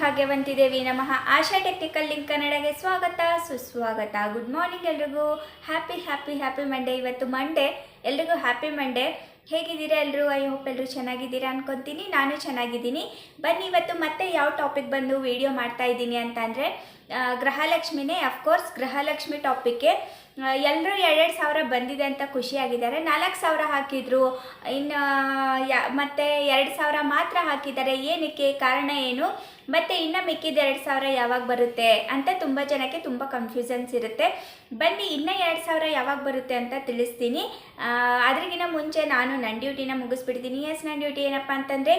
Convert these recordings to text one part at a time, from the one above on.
ಭಾಗ್ಯವಂತಿದೇವಿ ನಮಃ. ಆಶಾ technical link ಕನ್ನಡಗೆ ಸ್ವಾಗತ, ಸುಸ್ವಾಗತ. ಗುಡ್ ಮಾರ್ನಿಂಗ್ ಎಲ್ರಿಗೂ. ಹ್ಯಾಪಿ ಹ್ಯಾಪಿ ಹ್ಯಾಪಿ ಮಂಡೇ ಇವತ್ತು ಮಂಡೇ ಎಲ್ರಿಗೂ ಹ್ಯಾಪಿ ಮಂಡೇ ಹೇಗಿದ್ದೀರಾ ಎಲ್ಲರೂ ಐ ಹೋಪ್ ಎಲ್ಲರೂ ಚೆನ್ನಾಗಿದ್ದೀರಾ ಅನ್ಕೊತೀನಿ. ನಾನು ಚೆನ್ನಾಗಿದ್ದೀನಿ. ಬನ್ನಿ, ಇವತ್ತು ಮತ್ತೆ ಯಾವ ಟಾಪಿಕ್ ಬಂದು ವಿಡಿಯೋ ಮಾಡ್ತಾ ಇದ್ದೀನಿ ಅಂತ ಅಂದರೆ ಗೃಹಲಕ್ಷ್ಮಿನೇ ಅಫ್ಕೋರ್ಸ್ ಗೃಹಲಕ್ಷ್ಮಿ ಟಾಪಿಕ್ಗೆ ಎಲ್ಲರೂ ಎರಡೆರಡು ಸಾವಿರ ಬಂದಿದೆ ಅಂತ ಖುಷಿಯಾಗಿದ್ದಾರೆ. ನಾಲ್ಕು ಸಾವಿರ ಹಾಕಿದ್ರು. ಇನ್ನು, ಯಾ, ಮತ್ತು ಎರಡು ಸಾವಿರ ಮಾತ್ರ ಹಾಕಿದ್ದಾರೆ. ಏನಕ್ಕೆ? ಕಾರಣ ಏನು? ಮತ್ತು ಇನ್ನು ಮಿಕ್ಕಿದ ಎರಡು ಸಾವಿರ ಯಾವಾಗ ಬರುತ್ತೆ ಅಂತ ತುಂಬ ಜನಕ್ಕೆ ತುಂಬ ಕನ್ಫ್ಯೂಷನ್ಸ್ ಇರುತ್ತೆ. ಬನ್ನಿ, ಇನ್ನೂ ಎರಡು ಸಾವಿರ ಯಾವಾಗ ಬರುತ್ತೆ ಅಂತ ತಿಳಿಸ್ತೀನಿ. ಅದ್ರಿಗಿನ ಮುಂಚೆ ನಾನು ನನ್ನ ಡ್ಯೂಟಿನ ಮುಗಿಸ್ಬಿಡ್ತೀನಿ. ಎಸ್ ನನ್ನ ಡ್ಯೂಟಿ ಏನಪ್ಪ ಅಂತಂದರೆ,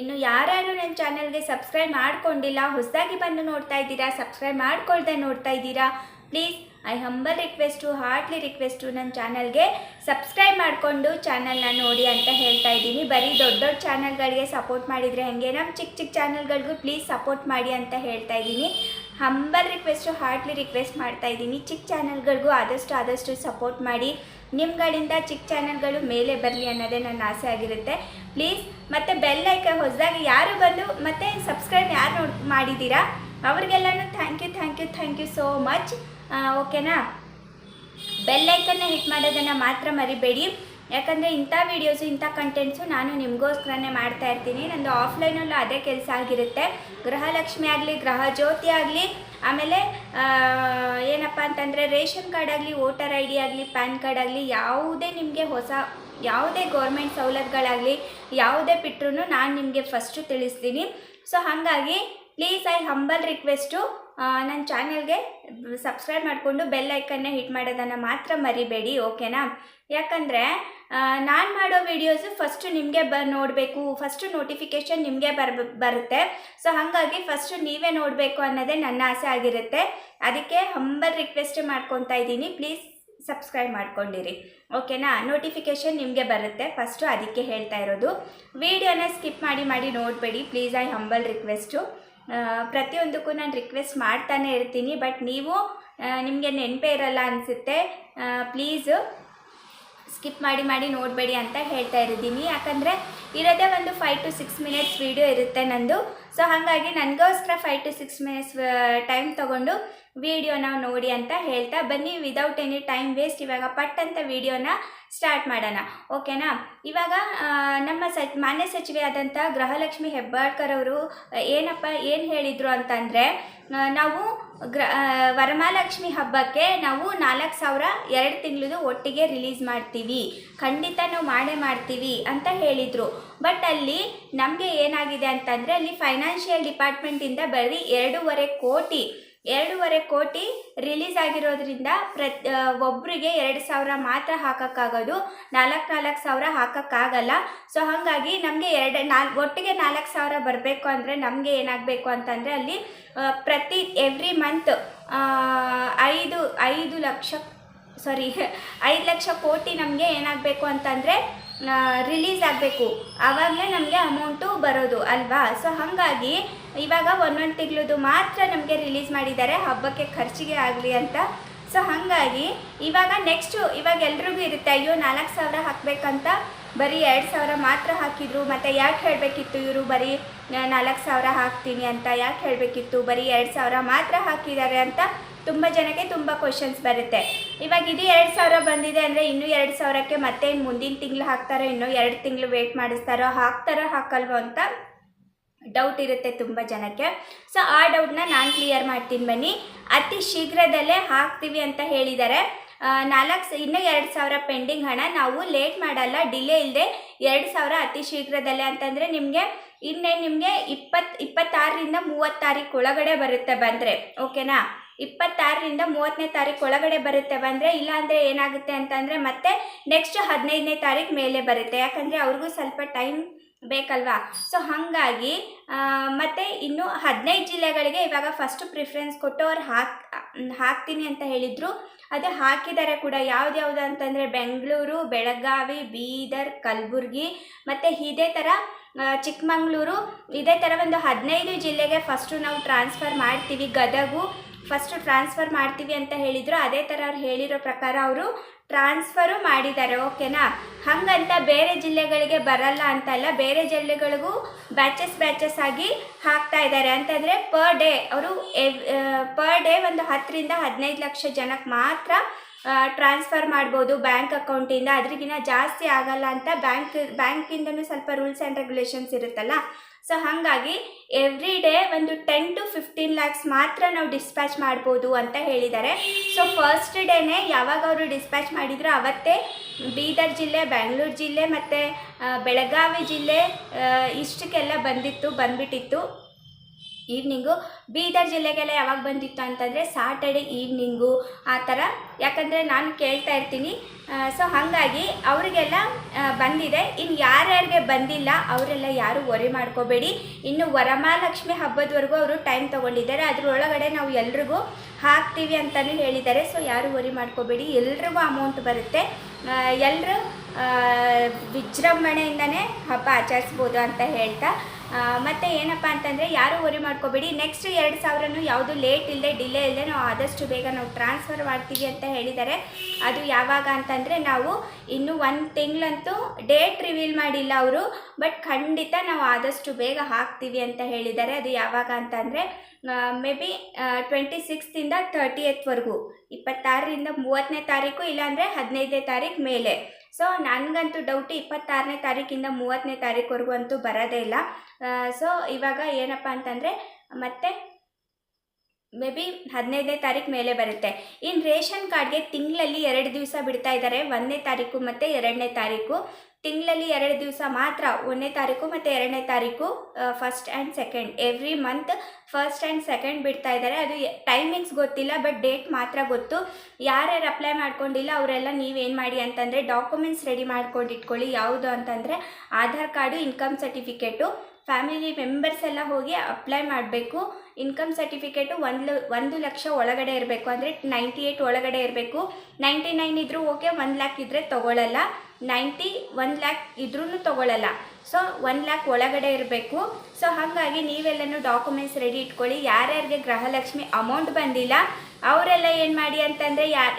ಇನ್ನು ಯಾರ್ಯಾರು ನನ್ನ ಚಾನಲ್ಗೆ ಸಬ್ಸ್ಕ್ರೈಬ್ ಮಾಡ್ಕೊಂಡಿಲ್ಲ, ಹೊಸದಾಗಿ ಬಂದು ನೋಡ್ತಾ ಇದ್ದೀರಾ ಸಬ್ಸ್ಕ್ರೈಬ್ ಮಾಡ್ಕೊಳ್ದೆ ನೋಡ್ತಾ ಇದ್ದೀರಾ? Please I humble request heartly request ನನ್ನ ಚಾನಲ್ಗೆ ಸಬ್ಸ್ಕ್ರೈಬ್ ಮಾಡಿಕೊಂಡು ಚಾನಲ್ನ ನೋಡಿ ಅಂತ ಹೇಳ್ತಾ ಇದ್ದೀನಿ. ಬರೀ ದೊಡ್ಡ ದೊಡ್ಡ ಚಾನಲ್ಗಳಿಗೆ ಸಪೋರ್ಟ್ ಮಾಡಿದರೆ ಹೆಂಗೆ? ನಮ್ಮ ಚಿಕ್ಕ ಚಿಕ್ಕ ಚಾನಲ್ಗಳಿಗೂ ಪ್ಲೀಸ್ ಸಪೋರ್ಟ್ ಮಾಡಿ ಅಂತ ಹೇಳ್ತಾ ಇದ್ದೀನಿ. ಹಂಬಲ್ ರಿಕ್ವೆಸ್ಟು ಹಾರ್ಟ್ಲಿ ರಿಕ್ವೆಸ್ಟ್ ಮಾಡ್ತಾ ಇದ್ದೀನಿ. ಚಿಕ್ಕ ಚಾನಲ್ಗಳಿಗೂ ಆದಷ್ಟು ಆದಷ್ಟು ಸಪೋರ್ಟ್ ಮಾಡಿ. ನಿಮ್ಗಳಿಂದ ಚಿಕ್ಕ ಚಾನಲ್ಗಳು ಮೇಲೆ ಬರಲಿ ಅನ್ನೋದೇ ನನ್ನ ಆಸೆ ಆಗಿರುತ್ತೆ. ಪ್ಲೀಸ್ ಮತ್ತು ಬೆಲ್ ಐಕನ್ ಹೊಸದಾಗಿ ಯಾರು ಬಂದು ಮತ್ತು ಸಬ್ಸ್ಕ್ರೈಬ್ ಯಾರು ನೋಡಿ ಮಾಡಿದ್ದೀರಾ? ಅವ್ರಿಗೆಲ್ಲನೂ thank you thank you thank you so much ಓಕೆನಾ ಬೆಲ್ಲೈಕನ್ನ ಹಿಟ್ ಮಾಡೋದನ್ನು ಮಾತ್ರ ಮರಿಬೇಡಿ. ಯಾಕಂದರೆ ಇಂಥ ವೀಡಿಯೋಸು ಇಂಥ ಕಂಟೆಂಟ್ಸು ನಾನು ನಿಮಗೋಸ್ಕರನೇ ಮಾಡ್ತಾ ಇರ್ತೀನಿ. ನಂದು ಆಫ್ಲೈನಲ್ಲೂ ಅದೇ ಕೆಲಸ ಆಗಿರುತ್ತೆ. ಗೃಹಲಕ್ಷ್ಮಿ ಆಗಲಿ, ಗೃಹ ಜ್ಯೋತಿ ಆಗಲಿ, ಆಮೇಲೆ ಏನಪ್ಪ ಅಂತಂದರೆ ರೇಷನ್ ಕಾರ್ಡ್ ಆಗಲಿ, ವೋಟರ್ ಐ ಡಿ ಆಗಲಿ, ಪ್ಯಾನ್ ಕಾರ್ಡ್ ಆಗಲಿ, ಯಾವುದೇ ನಿಮಗೆ ಹೊಸ, ಯಾವುದೇ ಗೌರ್ಮೆಂಟ್ ಸವಲತ್ತುಗಳಾಗಲಿ, ಯಾವುದೇ ಬಿಟ್ಟರು ನಾನು ನಿಮಗೆ ಫಸ್ಟು ತಿಳಿಸ್ತೀನಿ. ಸೊ ಹಾಗಾಗಿ ಪ್ಲೀಸ್ ಐ ಹಂಬಲ್ ರಿಕ್ವೆಸ್ಟು ನನ್ನ ಚಾನೆಲ್ಗೆ ಸಬ್ಸ್ಕ್ರೈಬ್ ಮಾಡಿಕೊಂಡು ಬೆಲ್ ಐಕನ್ನ ಹಿಟ್ ಮಾಡೋದನ್ನು ಮಾತ್ರ ಮರಿಬೇಡಿ ಓಕೆನಾ ಯಾಕಂದರೆ ನಾನು ಮಾಡೋ ವಿಡಿಯೋಸು ಫಸ್ಟು ನಿಮಗೆ ಬ, ನೋಡಬೇಕು ಫಸ್ಟು ನೋಟಿಫಿಕೇಷನ್ ನಿಮಗೆ ಬರ್ ಬರುತ್ತೆ. ಸೊ ಹಾಗಾಗಿ ಫಸ್ಟು ನೀವೇ ನೋಡಬೇಕು ಅನ್ನೋದೇ ನನ್ನ ಆಸೆ ಆಗಿರುತ್ತೆ. ಅದಕ್ಕೆ ಹಂಬಲ್ ರಿಕ್ವೆಸ್ಟ್ ಮಾಡ್ಕೊತಾ ಇದ್ದೀನಿ. ಪ್ಲೀಸ್ ಸಬ್ಸ್ಕ್ರೈಬ್ ಮಾಡ್ಕೊಂಡಿರಿ. ಓಕೆನಾ ನೋಟಿಫಿಕೇಷನ್ ನಿಮಗೆ ಬರುತ್ತೆ. ಫಸ್ಟು ಅದಕ್ಕೆ ಹೇಳ್ತಾ ಇರೋದು. ವಿಡಿಯೋನ ಸ್ಕಿಪ್ ಮಾಡಿ ಮಾಡಿ ನೋಡಬೇಡಿ. ಪ್ಲೀಸ್ ಐ ಹಂಬಲ್ ರಿಕ್ವೆಸ್ಟು ಪ್ರತಿಯೊಂದಕ್ಕೂ ನಾನು ರಿಕ್ವೆಸ್ಟ್ ಮಾಡ್ತಾನೆ ಇರ್ತೀನಿ ಬಟ್ ನೀವು ನಿಮಗೆ ನೆನಪೇ ಇರಲ್ಲ ಅನಿಸುತ್ತೆ ಪ್ಲೀಸು ಸ್ಕಿಪ್ ಮಾಡಿ ಮಾಡಿ ನೋಡಬೇಡಿ ಅಂತ ಹೇಳ್ತಾ ಇದ್ದೀನಿ ಯಾಕಂದರೆ ಇರೋದೇ ಒಂದು five to six minutes video ಇರುತ್ತೆ ನಂದು. ಸೊ ಹಾಗಾಗಿ ನನಗೋಸ್ಕರ five to six minutes time ತೊಗೊಂಡು ವೀಡಿಯೋನ ನೋಡಿ ಅಂತ ಹೇಳ್ತಾ ಬನ್ನಿ. ವಿದೌಟ್ ಎನಿ ಟೈಮ್ ವೇಸ್ಟ್ ಇವಾಗ ಪಟ್ ಅಂತ ವಿಡಿಯೋನ ಸ್ಟಾರ್ಟ್ ಮಾಡೋಣ. ಓಕೆನಾ ಇವಾಗ ನಮ್ಮ ಸ ಮಾನ್ಯ ಸಚಿವೆ ಆದಂಥ ಗೃಹಲಕ್ಷ್ಮಿ ಹೆಬ್ಬಾಳ್ಕರ್ ಅವರು ಏನಪ್ಪ, ಏನು ಹೇಳಿದರು ಅಂತಂದರೆ ನಾವು ಗ್ರ ವರಮಹಾಲಕ್ಷ್ಮಿ ಹಬ್ಬಕ್ಕೆ ನಾವು ನಾಲ್ಕು ಸಾವಿರ ಎರಡು ತಿಂಗಳದು ಒಟ್ಟಿಗೆ ರಿಲೀಸ್ ಮಾಡ್ತೀವಿ. ಖಂಡಿತ ನಾವು ಮಾಡೇ ಮಾಡ್ತೀವಿ ಅಂತ ಹೇಳಿದರು. ಬಟ್ ಅಲ್ಲಿ ನಮಗೆ ಏನಾಗಿದೆ ಅಂತಂದರೆ, ಅಲ್ಲಿ ಫೈನಾನ್ಷಿಯಲ್ ಡಿಪಾರ್ಟ್ಮೆಂಟಿಂದ ಬರೀ ಎರಡೂವರೆ ಕೋಟಿ ಎರಡೂವರೆ ಕೋಟಿ ರಿಲೀಸ್ ಆಗಿರೋದ್ರಿಂದ ಪ್ರತ್ ಒಬ್ಬರಿಗೆ ಎರಡು ಸಾವಿರ ಮಾತ್ರ ಹಾಕೋಕ್ಕಾಗೋದು. ನಾಲ್ಕು ನಾಲ್ಕು ಸಾವಿರ ಹಾಕೋಕ್ಕಾಗಲ್ಲ. ಸೊ ಹಾಗಾಗಿ ನಮಗೆ ಎರಡು, ನಾಲ್, ಒಟ್ಟಿಗೆ ನಾಲ್ಕು ಸಾವಿರ ಬರಬೇಕು ಅಂದರೆ ನಮಗೆ ಏನಾಗಬೇಕು ಅಂತಂದರೆ ಅಲ್ಲಿ ಪ್ರತಿ ಎವ್ರಿ ಮಂತ್ ಐದು ಐದು ಲಕ್ಷ ಸಾರಿ ಐದು ಲಕ್ಷ ಕೋಟಿ ನಮಗೆ ಏನಾಗಬೇಕು ಅಂತಂದರೆ ರಿಲೀಸ್ ಆಗಬೇಕು. ಆವಾಗಲೇ ನಮಗೆ ಅಮೌಂಟು ಬರೋದು ಅಲ್ವಾ? ಸೊ ಹಾಗಾಗಿ ಇವಾಗ ಒಂದೊಂದು ತಿಂಗಳದು ಮಾತ್ರ ನಮಗೆ ರಿಲೀಸ್ ಮಾಡಿದ್ದಾರೆ. ಹಬ್ಬಕ್ಕೆ ಖರ್ಚಿಗೆ ಆಗಲಿ ಅಂತ. ಸೊ ಹಾಗಾಗಿ ಇವಾಗ ನೆಕ್ಸ್ಟು ಇವಾಗ ಎಲ್ರಿಗೂ ಇರುತ್ತೆ, ಅಯ್ಯೋ, ನಾಲ್ಕು ಸಾವಿರ ಹಾಕಬೇಕಂತ. ಬರೀ ಎರಡು ಸಾವಿರ ಮಾತ್ರ ಹಾಕಿದ್ರು. ಮತ್ತು ಯಾಕೆ ಹೇಳಬೇಕಿತ್ತು ಇವರು? ಬರೀ, ನಾಲ್ಕು ಸಾವಿರ ಹಾಕ್ತೀನಿ ಅಂತ ಯಾಕೆ ಹೇಳಬೇಕಿತ್ತು? ಬರೀ ಎರಡು ಸಾವಿರ ಮಾತ್ರ ಹಾಕಿದ್ದಾರೆ ಅಂತ ತುಂಬ ಜನಕ್ಕೆ ತುಂಬ ಕ್ವಶನ್ಸ್ ಬರುತ್ತೆ. ಇವಾಗ ಇದು ಎರಡು ಸಾವಿರ ಬಂದಿದೆ ಅಂದರೆ ಇನ್ನೂ ಎರಡು ಸಾವಿರಕ್ಕೆ ಮತ್ತೆ ಮುಂದಿನ ತಿಂಗಳು ಹಾಕ್ತಾರೋ ಇನ್ನೂ ಎರಡು ತಿಂಗಳು ವೇಟ್ ಮಾಡಿಸ್ತಾರೋ ಹಾಕ್ತಾರೋ ಹಾಕಲ್ವೋ ಅಂತ ಡೌಟ್ ಇರುತ್ತೆ ತುಂಬ ಜನಕ್ಕೆ. ಸೊ ಆ ಡೌಟ್ನ ನಾನು ಕ್ಲಿಯರ್ ಮಾಡ್ತೀನಿ ಬನ್ನಿ. ಅತಿ ಶೀಘ್ರದಲ್ಲೇ ಹಾಕ್ತೀವಿ ಅಂತ ಹೇಳಿದ್ದಾರೆ ನಾಲ್ಕು ಇನ್ನೂ ಎರಡು ಸಾವಿರ ಪೆಂಡಿಂಗ್ ಹಣ. ನಾವು ಲೇಟ್ ಮಾಡಲ್ಲ ಡಿಲೇ ಇಲ್ಲದೆ ಎರಡು ಸಾವಿರ ಅತಿ ಶೀಘ್ರದಲ್ಲೇ ಅಂತಂದರೆ ನಿಮಗೆ ಇನ್ನೇ ನಿಮಗೆ ಇಪ್ಪತ್ತು ಇಪ್ಪತ್ತಾರರಿಂದ ಮೂವತ್ತು ತಾರೀಕು ಒಳಗಡೆ ಬರುತ್ತೆ ಬಂದರೆ. ಓಕೆನಾ ಇಪ್ಪತ್ತಾರರಿಂದ ಮೂವತ್ತನೇ ತಾರೀಕು ಒಳಗಡೆ ಬರುತ್ತೆ ಬಂದರೆ, ಇಲ್ಲಾಂದರೆ ಏನಾಗುತ್ತೆ ಅಂತಂದರೆ ಮತ್ತೆ ನೆಕ್ಸ್ಟ್ ಹದಿನೈದನೇ ತಾರೀಕು ಮೇಲೆ ಬರುತ್ತೆ. ಯಾಕಂದರೆ ಅವ್ರಿಗೂ ಸ್ವಲ್ಪ ಟೈಮ್ ಬೇಕಲ್ವಾ? ಸೊ ಹಾಗಾಗಿ ಮತ್ತು ಇನ್ನು ಹದಿನೈದು ಜಿಲ್ಲೆಗಳಿಗೆ ಇವಾಗ ಫಸ್ಟ್ ಪ್ರಿಫರೆನ್ಸ್ ಕೊಟ್ಟು ಅವ್ರು ಹಾಕ್, ಹಾಕ್ತೀನಿ ಅಂತ ಹೇಳಿದರು. ಅದು ಹಾಕಿದ್ದಾರೆ ಕೂಡ. ಯಾವ್ದ್ಯಾವ್ದು ಅಂತಂದರೆ ಬೆಂಗಳೂರು, ಬೆಳಗಾವಿ, ಬೀದರ್, ಕಲಬುರ್ಗಿ, ಮತ್ತು ಇದೇ ಥರ ಚಿಕ್ಕಮಂಗ್ಳೂರು. ಇದೇ ಥರ ಒಂದು ಹದಿನೈದು ಜಿಲ್ಲೆಗೆ ಫಸ್ಟು ನಾವು ಟ್ರಾನ್ಸ್ಫರ್ ಮಾಡ್ತೀವಿ ಗದಗು ಫಸ್ಟು ಟ್ರಾನ್ಸ್ಫರ್ ಮಾಡ್ತೀವಿ ಅಂತ ಹೇಳಿದರು, ಅದೇ ಥರ ಅವ್ರು ಹೇಳಿರೋ ಪ್ರಕಾರ ಅವರು ಟ್ರಾನ್ಸ್ಫರು ಮಾಡಿದ್ದಾರೆ ಓಕೆನಾ ಹಂಗಂತ ಬೇರೆ ಜಿಲ್ಲೆಗಳಿಗೆ ಬರಲ್ಲ ಅಂತಲ್ಲ ಬೇರೆ ಜಿಲ್ಲೆಗಳಿಗೂ ಬ್ಯಾಚಸ್ ಬ್ಯಾಚಸ್ ಆಗಿ ಹಾಕ್ತಾ ಇದ್ದಾರೆ. ಅಂತಂದರೆ ಪರ್ ಡೇ ಅವರು ಪರ್ ಡೇ ಒಂದು ಹತ್ತರಿಂದ ಹದಿನೈದು ಲಕ್ಷ ಜನಕ್ಕೆ ಮಾತ್ರ ಟ್ರಾನ್ಸ್ಫರ್ ಮಾಡ್ಬೋದು ಬ್ಯಾಂಕ್ ಅಕೌಂಟಿಂದ ಅದ್ರಿಗಿನ ಜಾಸ್ತಿ ಆಗಲ್ಲ ಅಂತ ಬ್ಯಾಂಕ್ ಬ್ಯಾಂಕಿಂದನೂ ಸ್ವಲ್ಪ ರೂಲ್ಸ್ ಆ್ಯಂಡ್ ರೆಗ್ಯುಲೇಷನ್ಸ್ ಇರುತ್ತಲ್ಲ ಸೊ ಹಾಗಾಗಿ ಎವ್ರಿ ಡೇ ಒಂದು ಟೆನ್ ಟು ಫಿಫ್ಟೀನ್ ಲ್ಯಾಕ್ಸ್ ಮಾತ್ರ ನಾವು ಡಿಸ್ಪ್ಯಾಚ್ ಮಾಡ್ಬೋದು ಅಂತ ಹೇಳಿದ್ದಾರೆ. ಸೊ ಫಸ್ಟ್ ಡೇನೇ ಯಾವಾಗ ಅವರು ಡಿಸ್ಪ್ಯಾಚ್ ಮಾಡಿದ್ರು ಅವತ್ತೇ ಬೀದರ್ ಜಿಲ್ಲೆ, ಬೆಂಗಳೂರು ಜಿಲ್ಲೆ ಮತ್ತು ಬೆಳಗಾವಿ ಜಿಲ್ಲೆ ಇಷ್ಟಕ್ಕೆಲ್ಲ ಬಂದಿತ್ತು, ಬಂದ್ಬಿಟ್ಟಿತ್ತು. ಈವ್ನಿಂಗು ಬೀದರ್ ಜಿಲ್ಲೆಗೆಲ್ಲ ಯಾವಾಗ ಬಂದಿತ್ತು ಅಂತಂದರೆ ಸಾಟರ್ಡೆ ಈವ್ನಿಂಗು ಆ ಥರ. ಯಾಕಂದರೆ ನಾನು ಕೇಳ್ತಾ ಇರ್ತೀನಿ. ಸೊ ಹಾಗಾಗಿ ಅವರಿಗೆಲ್ಲ ಬಂದಿದೆ. ಇನ್ನು ಯಾರ್ಯಾರಿಗೆ ಬಂದಿಲ್ಲ, ಅವರೆಲ್ಲ ಯಾರು ವರಿ ಮಾಡ್ಕೋಬೇಡಿ. ಇನ್ನು ವರಮಹಾಲಕ್ಷ್ಮಿ ಹಬ್ಬದವರೆಗೂ ಅವರು ಟೈಮ್ ತೊಗೊಂಡಿದ್ದಾರೆ. ಅದರೊಳಗಡೆ ನಾವು ಎಲ್ರಿಗೂ ಹಾಕ್ತೀವಿ ಅಂತಲೂ ಹೇಳಿದ್ದಾರೆ. ಸೊ ಯಾರು ವರಿ ಮಾಡ್ಕೋಬೇಡಿ. ಎಲ್ರಿಗೂ ಅಮೌಂಟ್ ಬರುತ್ತೆ. ಎಲ್ಲರೂ ವಿಜೃಂಭಣೆಯಿಂದನೇ ಹಬ್ಬ ಆಚರಿಸ್ಬೋದು ಅಂತ ಹೇಳ್ತಾ ಮತ್ತೆ ಏನಪ್ಪ ಅಂತಂದರೆ ಯಾರು ವರಿ ಮಾಡ್ಕೋಬೇಡಿ. ನೆಕ್ಸ್ಟ್ ಎರಡು ಸಾವಿರನೂ ಯಾವುದು ಲೇಟ್ ಇಲ್ಲದೆ ಡಿಲೇ ಇಲ್ಲದೆ ನಾವು ಆದಷ್ಟು ಬೇಗ ನಾವು ಟ್ರಾನ್ಸ್ಫರ್ ಮಾಡ್ತೀವಿ ಅಂತ ಹೇಳಿದ್ದಾರೆ. ಅದು ಯಾವಾಗ ಅಂತಂದರೆ ನಾವು ಇನ್ನೂ ಒಂದು ತಿಂಗಳಂತೂ ಡೇಟ್ ರಿವೀಲ್ ಮಾಡಿಲ್ಲ ಅವರು ಬಟ್ ಖಂಡಿತ ನಾವು ಆದಷ್ಟು ಬೇಗ ಹಾಕ್ತೀವಿ ಅಂತ ಹೇಳಿದ್ದಾರೆ. ಅದು ಯಾವಾಗ ಅಂತಂದರೆ ಮೇ ಬಿ ಟ್ವೆಂಟಿ ಸಿಕ್ಸ್ತಿಂದ ತರ್ಟಿ ಎತ್ವರೆಗೂ ಇಪ್ಪತ್ತಾರರಿಂದ ಮೂವತ್ತನೇ ತಾರೀಕು, ಇಲ್ಲಾಂದರೆ ಹದಿನೈದನೇ ತಾರೀಕು ಮೇಲೆ. ಸೊ ನನಗಂತೂ ಡೌಟು ಇಪ್ಪತ್ತಾರನೇ ತಾರೀಕಿಂದ ಮೂವತ್ತನೇ ತಾರೀಕುವರೆಗೂ ಅಂತೂ ಬರೋದೇ ಇಲ್ಲ. ಸೊ ಇವಾಗ ಏನಪ್ಪ ಅಂತಂದರೆ, ಮತ್ತೆ ಮೇ ಬಿ ಹದಿನೈದನೇ ತಾರೀಕು ಮೇಲೆ ಬರುತ್ತೆ. ಇನ್ನು ರೇಷನ್ ಕಾರ್ಡ್ಗೆ ತಿಂಗಳಲ್ಲಿ ಎರಡು ದಿವಸ ಬಿಡ್ತಾ ಇದ್ದಾರೆ ಒಂದನೇ ತಾರೀಕು ಮತ್ತು ಎರಡನೇ ತಾರೀಕು. ತಿಂಗಳಲ್ಲಿ ಎರಡು ದಿವಸ ಮಾತ್ರ ಒಂದನೇ ತಾರೀಕು ಮತ್ತು ಎರಡನೇ ತಾರೀಕು first and second every month first and second ಬಿಡ್ತಾ ಇದ್ದಾರೆ. ಅದು ಟೈಮಿಂಗ್ಸ್ ಗೊತ್ತಿಲ್ಲ ಬಟ್ ಡೇಟ್ ಮಾತ್ರ ಗೊತ್ತು. ಯಾರ್ಯಾರು ಅಪ್ಲೈ ಮಾಡ್ಕೊಂಡಿಲ್ಲ, ಅವರೆಲ್ಲ ನೀವೇನು ಮಾಡಿ ಅಂತಂದರೆ ಡಾಕ್ಯುಮೆಂಟ್ಸ್ ರೆಡಿ ಮಾಡ್ಕೊಂಡು ಇಟ್ಕೊಳ್ಳಿ ಯಾವುದು ಅಂತಂದರೆ Aadhaar card income certificate family members ಎಲ್ಲ ಹೋಗಿ ಅಪ್ಲೈ ಮಾಡಬೇಕು. ಇನ್ಕಮ್ ಸರ್ಟಿಫಿಕೇಟು ಒಂದು ಒಂದು ಲಕ್ಷ ಒಳಗಡೆ ಇರಬೇಕು. ಅಂದರೆ ನೈಂಟಿ ಏಯ್ಟ್ ಒಳಗಡೆ ಇರಬೇಕು. ನೈಂಟಿ ನೈನ್ ಇದ್ದರೂ ಓಕೆ, ಒಂದು ಲ್ಯಾಕ್ ಇದ್ದರೆ ತೊಗೊಳ್ಳಲ್ಲ ನೈಂಟಿ ಒನ್ ಲ್ಯಾಕ್ ಇದ್ರೂ ತೊಗೊಳ್ಳಲ್ಲ ಸೊ ಒನ್ ಲ್ಯಾಕ್ ಒಳಗಡೆ ಇರಬೇಕು. ಸೊ, ಹಾಗಾಗಿ ನೀವೆಲ್ಲನೂ ಡಾಕ್ಯುಮೆಂಟ್ಸ್ ರೆಡಿ ಇಟ್ಕೊಳ್ಳಿ. ಯಾರ್ಯಾರಿಗೆ ಗೃಹಲಕ್ಷ್ಮಿ ಅಮೌಂಟ್ ಬಂದಿಲ್ಲ ಅವರೆಲ್ಲ ಏನು ಮಾಡಿ ಅಂತಂದರೆ ಯಾರು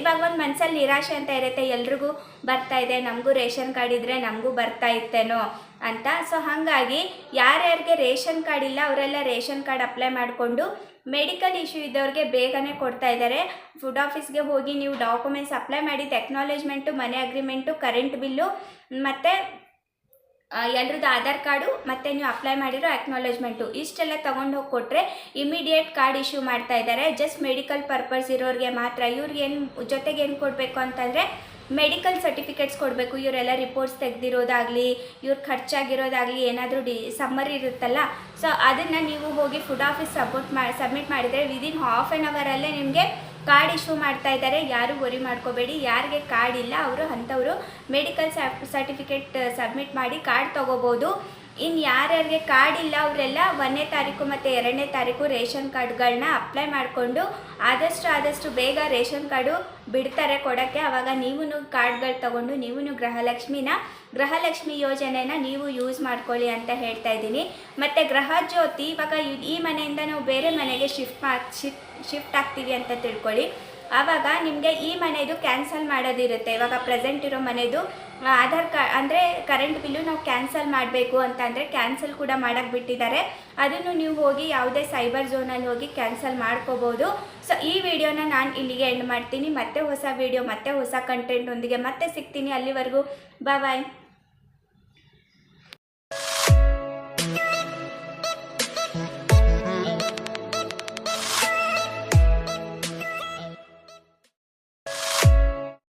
ಇವಾಗ ಒಂದು ಮನಸ್ಸಲ್ಲಿ ನಿರಾಶೆ ಅಂತ ಇರುತ್ತೆ, ಎಲ್ರಿಗೂ ಬರ್ತಾ ಇದೆ, ನಮಗೂ ರೇಷನ್ ಕಾರ್ಡ್ ಇದ್ದರೆ ನಮಗೂ ಬರ್ತಾ ಇತ್ತೇನೋ ಅಂತ. ಸೊ ಹಾಗಾಗಿ ಯಾರ್ಯಾರಿಗೆ ರೇಷನ್ ಕಾರ್ಡ್ ಇಲ್ಲ, ಅವರೆಲ್ಲ ರೇಷನ್ ಕಾರ್ಡ್ ಅಪ್ಲೈ ಮಾಡಿಕೊಂಡು ಮೆಡಿಕಲ್ ಇಶ್ಯೂ ಇದ್ದವ್ರಿಗೆ ಬೇಗನೆ ಕೊಡ್ತಾ ಇದ್ದಾರೆ ಫುಡ್ ಆಫೀಸ್ಗೆ ಹೋಗಿ ನೀವು ಡಾಕ್ಯುಮೆಂಟ್ಸ್ ಅಪ್ಲೈ ಮಾಡಿ, ಟೆಕ್ನಾಲಜ್ಮೆಂಟು, ಮನೆ ಅಗ್ರಿಮೆಂಟು, ಕರೆಂಟ್ ಬಿಲ್ಲು, ಮತ್ತು ಎಲ್ರದ್ದು ಆಧಾರ್ ಕಾರ್ಡು ಮತ್ತು ನೀವು ಅಪ್ಲೈ ಮಾಡಿರೋ ಅಕ್ನಾಲೇಜ್ಮೆಂಟು ಇಷ್ಟೆಲ್ಲ ತೊಗೊಂಡು ಹೋಗಿ ಕೊಟ್ಟರೆ ಇಮಿಡಿಯೇಟ್ ಕಾರ್ಡ್ ಇಶ್ಯೂ ಮಾಡ್ತಾ ಇದ್ದಾರೆ ಜಸ್ಟ್ ಮೆಡಿಕಲ್ ಪರ್ಪಸ್ ಇರೋರಿಗೆ ಮಾತ್ರ. ಇವ್ರಿಗೆ ಏನು, ಜೊತೆಗೆ ಏನು ಕೊಡಬೇಕು ಅಂತಂದರೆ ಮೆಡಿಕಲ್ ಸರ್ಟಿಫಿಕೇಟ್ಸ್ ಕೊಡಬೇಕು. ಇವರೆಲ್ಲ ರಿಪೋರ್ಟ್ಸ್ ತೆಗೆದಿರೋದಾಗಲಿ, ಇವ್ರ ಖರ್ಚಾಗಿರೋದಾಗಲಿ ಏನಾದರೂ ಡಿ ಸಮ್ಮರ್ ಇರುತ್ತಲ್ಲ. ಸೊ ಅದನ್ನು ನೀವು ಹೋಗಿ ಫುಡ್ ಆಫೀಸ್ ಸಬ್ಮಿಟ್ ಮಾಡಿ ಸಬ್ಮಿಟ್ ಮಾಡಿದರೆ ವಿದಿನ್ ಹಾಫ್ ಆ್ಯನ್ ಅವರಲ್ಲೇ ನಿಮಗೆ ಕಾರ್ಡ್ ಇಶ್ಯೂ ಮಾಡ್ತಾ ಇದ್ದಾರೆ. ಯಾರು ವರಿ ಮಾಡ್ಕೋಬೇಡಿ. ಯಾರಿಗೆ ಕಾರ್ಡ್ ಇಲ್ಲ, ಅವರು ಅಂಥವರು ಮೆಡಿಕಲ್ ಸರ್ಟಿಫಿಕೇಟ್ ಸಬ್ಮಿಟ್ ಮಾಡಿ ಕಾರ್ಡ್ ತೊಗೋಬೋದು. ಇನ್ನು ಯಾರ್ಯಾರಿಗೆ ಕಾರ್ಡ್ ಇಲ್ಲ, ಅವರೆಲ್ಲ ಒಂದನೇ ತಾರೀಕು ಮತ್ತು ಎರಡನೇ ತಾರೀಕು ರೇಷನ್ ಕಾರ್ಡ್ಗಳನ್ನ ಅಪ್ಲೈ ಮಾಡಿಕೊಂಡು ಆದಷ್ಟು ಆದಷ್ಟು ಬೇಗ ರೇಷನ್ ಕಾರ್ಡು ಬಿಡ್ತಾರೆ ಕೊಡೋಕ್ಕೆ. ಆವಾಗ ನೀವೂ ಕಾರ್ಡ್ಗಳು ತೊಗೊಂಡು ನೀವೂ ಗೃಹಲಕ್ಷ್ಮಿನ, ಗೃಹಲಕ್ಷ್ಮಿ ಯೋಜನೆನ ನೀವು ಯೂಸ್ ಮಾಡ್ಕೊಳ್ಳಿ ಅಂತ ಹೇಳ್ತಾ ಇದ್ದೀನಿ. ಮತ್ತು ಗೃಹ ಜ್ಯೋತಿ, ಇವಾಗ ಈ- ಈ ಮನೆಯಿಂದ ನಾವು ಬೇರೆ ಮನೆಗೆ ಶಿಫ್ಟ್ ಮಾ ಶಿಫ್ಟ್ ಶಿಫ್ಟ್ ಆಗ್ತೀವಿ ಅಂತ ತಿಳ್ಕೊಳ್ಳಿ. ಆವಾಗ ನಿಮಗೆ ಈ ಮನೆದು ಕ್ಯಾನ್ಸಲ್ ಮಾಡೋದಿರುತ್ತೆ. ಇವಾಗ ಪ್ರೆಸೆಂಟ್ ಇರೋ ಮನೆದು ಆಧಾರ್ ಕಾರ್ಡ್ ಅಂದರೆ ಕರೆಂಟ್ ಬಿಲ್ಲು ನಾವು ಕ್ಯಾನ್ಸಲ್ ಮಾಡಬೇಕು ಅಂತ ಅಂದರೆ ಕ್ಯಾನ್ಸಲ್ ಕೂಡ ಮಾಡಕ್ಕೆ ಬಿಟ್ಟಿದ್ದಾರೆ. ಅದನ್ನು ನೀವು ಹೋಗಿ ಯಾವುದೇ ಸೈಬರ್ ಝೋನಲ್ಲಿ ಹೋಗಿ ಕ್ಯಾನ್ಸಲ್ ಮಾಡ್ಕೋಬೋದು. ಸೊ ಈ ವಿಡಿಯೋನ ನಾನು ಇಲ್ಲಿಗೆ ಎಂಡ್ ಮಾಡ್ತೀನಿ. ಮತ್ತೆ ಹೊಸ ವಿಡಿಯೋ, ಮತ್ತೆ ಹೊಸ ಕಂಟೆಂಟ್ ಒಂದಿಗೆ ಮತ್ತೆ ಸಿಗ್ತೀನಿ. ಅಲ್ಲಿವರೆಗೂ ಬಾಯ್